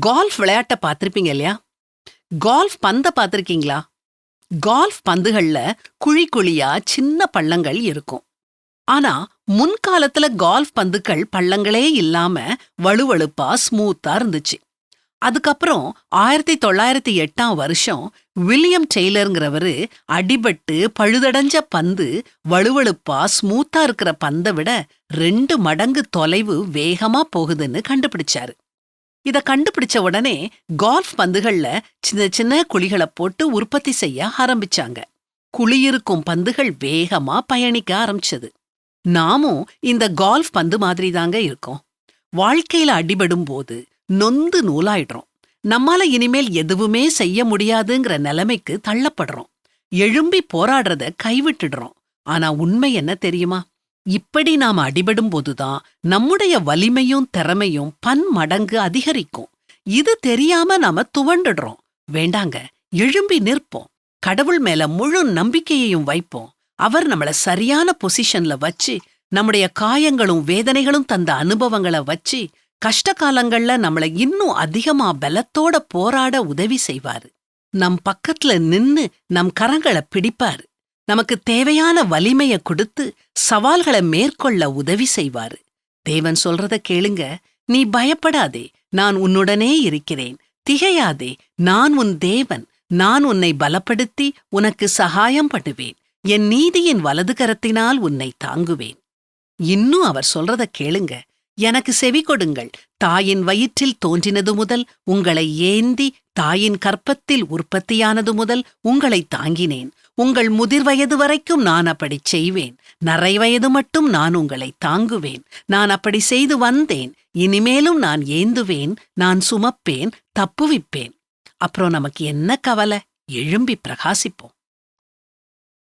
Golf விளையாட்ட பார்த்திருப்பீங்க இல்லையா? கால்ஃப் பந்த பார்த்திருக்கீங்களா? கால்ஃப் பந்துகள்ல குழி குழியா சின்ன பள்ளங்கள் இருக்கும். ஆனா முன்காலத்துல கால்ஃப் பந்துகள் பள்ளங்களே இல்லாம வழுவழுப்பா ஸ்மூத்தா இருந்துச்சு. அதுக்கப்புறம் ஆயிரத்தி தொள்ளாயிரத்தி எட்டாம் வருஷம் வில்லியம் டெய்லருங்கிறவரு அடிபட்டு பழுதடைஞ்ச பந்து வழுவழுப்பா ஸ்மூத்தா இருக்கிற பந்தை விட ரெண்டு மடங்கு தொலைவு வேகமா போகுதுன்னு கண்டுபிடிச்சாரு. இத கண்டுபிடிச்ச உடனே கால்ஃப் பந்துகள்ல சின்ன சின்ன குழிகளை போட்டு உற்பத்தி செய்ய ஆரம்பிச்சாங்க. குழியிருக்கும் பந்துகள் வேகமா பயணிக்க ஆரம்பிச்சது. நாமும் இந்த கால்ஃப் பந்து மாதிரி தாங்க இருக்கோம். வாழ்க்கையில அடிபடும் போது நொந்து நூலாயிடுறோம். நம்மால இனிமேல் எதுவுமே செய்ய முடியாதுங்கிற நிலைமைக்கு தள்ளப்படுறோம். எழும்பி போராடுறத கைவிட்டுடுறோம். ஆனா உண்மை என்ன தெரியுமா? இப்படி நாம அடிபடும் போதுதான் நம்முடைய வலிமையும் திறமையும் பன்மடங்கு அதிகரிக்கும். இது தெரியாம நாம துவண்டுடுறோம். வேண்டாங்க எழும்பி நிற்போம். கடவுள் மேல முழு நம்பிக்கையையும் வைப்போம். அவர் நம்மள சரியான பொசிஷன்ல வச்சு நம்முடைய காயங்களும் வேதனைகளும் தந்த அனுபவங்களை வச்சு கஷ்ட காலங்கள்ல நம்மள இன்னும் அதிகமா பலத்தோட போராட உதவி செய்வாரு. நம் பக்கத்துல நின்னு நம் கரங்களை பிடிப்பாரு. நமக்கு தேவையான வலிமையை கொடுத்து சவால்களை மேற்கொள்ள உதவி செய்வாரு. தேவன் சொல்றத கேளுங்க. நீ பயப்படாதே. நான் உன்னுடனே இருக்கிறேன். திகையாதே. நான் உன் தேவன். நான் உன்னை பலப்படுத்தி உனக்கு சகாயம் பண்ணுவேன். என் நீதியின் வலது கரத்தினால் உன்னை தாங்குவேன். இன்னும் அவர் சொல்றத கேளுங்க. எனக்கு செவி கொடுங்கள். தாயின் வயிற்றில் தோன்றினது முதல் உங்களை ஏந்தி தாயின் கற்பத்தில் உற்பத்தியானது முதல் உங்களை தாங்கினேன். உங்கள் முதிர் வயது வரைக்கும் நான் அப்படி செய்வேன். நரை வயது மட்டும் நான் உங்களை தாங்குவேன். நான் அப்படி செய்து வந்தேன். இனிமேலும் நான் ஏந்துவேன். நான் சுமப்பேன். தப்புவிப்பேன். அப்புறம் நமக்கு என்ன கவலை? எழும்பி பிரகாசிப்போம்.